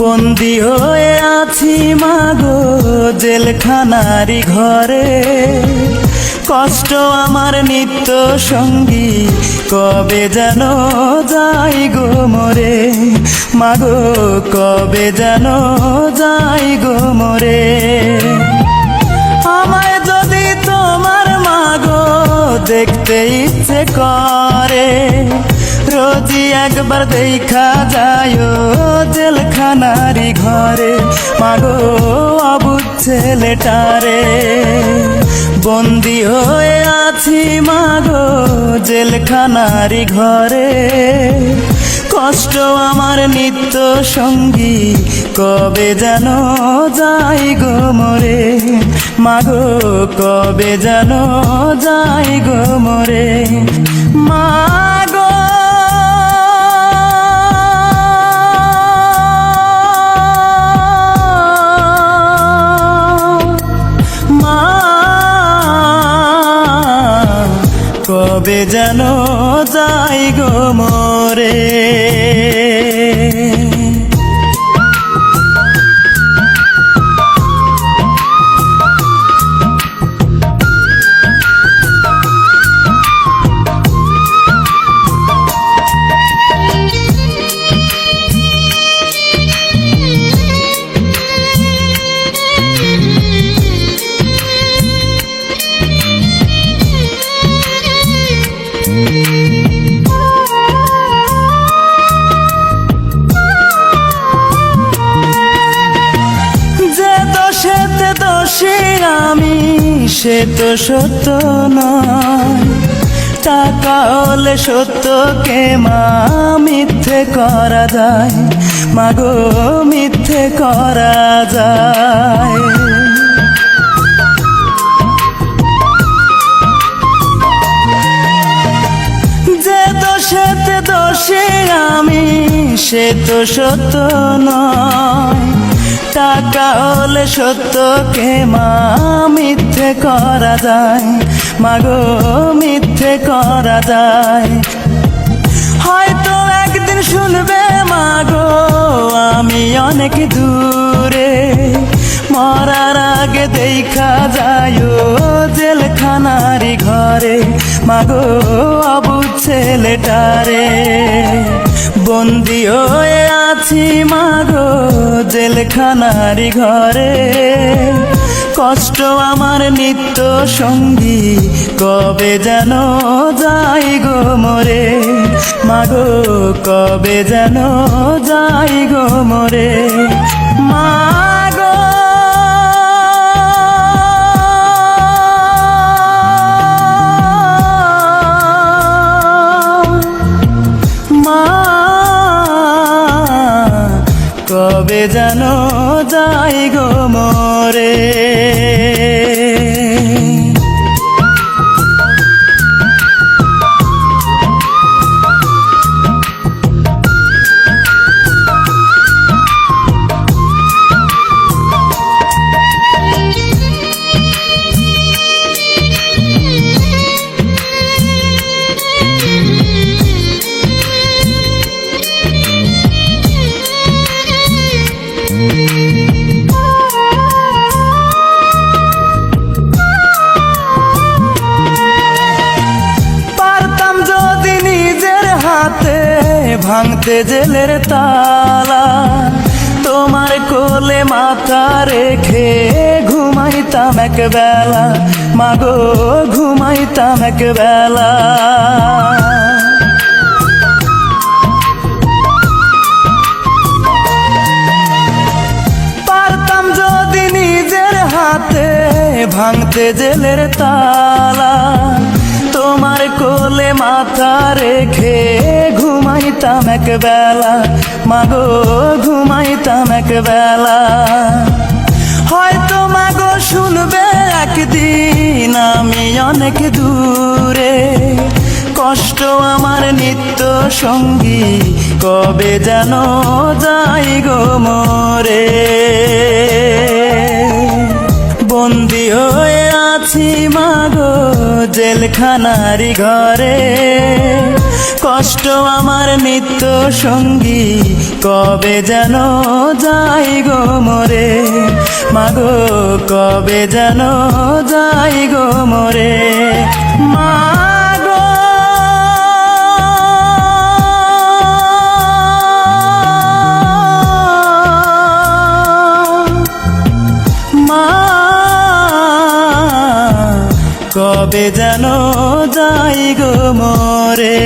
বন্দি হয়ে আছি মাগো জেলখানারি ঘরে। কষ্ট আমার নিত্য সঙ্গী, কবে যেন যাই গো মরে? মাগো, কবে যেন যাই গো মরে? আমায় যদি তোমার মাগো দেখতে ইচ্ছে করে রোজি একবার দেখা যায় জেলখানারি ঘরে। মাগো অবুধ ছেলেটারে, বন্দি হয়ে আছি মাগো জেলখানারি ঘরে। কষ্ট আমার নিত্য সঙ্গী, কবে যেন যাই গো মরে। মাগো, কবে যেন যাই গো মরে। মা কবে যেন যাই গো মরে। সে তো সত্য নয়। টাকা হলে সত্যকে মা মিথ্যে করা যায় মাগো মিথ্যে করা যায়। যে দোষেতে দোষে আমি, সে তো সত্য নয়। টাকা হলে সত্যকে মা মিথ্যে করা যায় মাগো মিথ্যে করা যায়। হয়তো একদিন শুনবে মাগো আমি অনেক দূরে, মরার আগে দেখা যায় জেলখানারি ঘরে মাগো অবুধ ছেলেটারে। বন্দি হয়ে আছি মাগো জেলখানারি ঘরে। কষ্ট আমার নিত্য সঙ্গী, কবে যেন যাই গো মরে? মাগো, কবে যেন যাই গো মরে? মাগো কবে যেন যাই গো মরে। ভাঙতে জেলের তালা, তোমার কোলে মাথা রেখে ঘুমাইতাম এক বেলা মাগো, ঘুমাইতাম এক বেলা পারতাম যদি নিজের হাতে ভাঙতে জেলের তালা কোলে মাথা রেখে ঘুমাইতাম এক বেলা মাগো, ঘুমাইতাম এক বেলা হয়তো মাগো শুনবে একদিন আমি অনেক দূরে। কষ্ট আমার নিত্য সঙ্গী, কবে যেন যাই গো মরে। বন্দি হয়ে আছি মাগো। জেলখানারি ঘরে। কষ্ট আমার নিত্য সঙ্গী, কবে যেন যাই গো মরে? মাগো, কবে যেন যাই গো মরে? মাগো কবে যেন যাই গো মরে।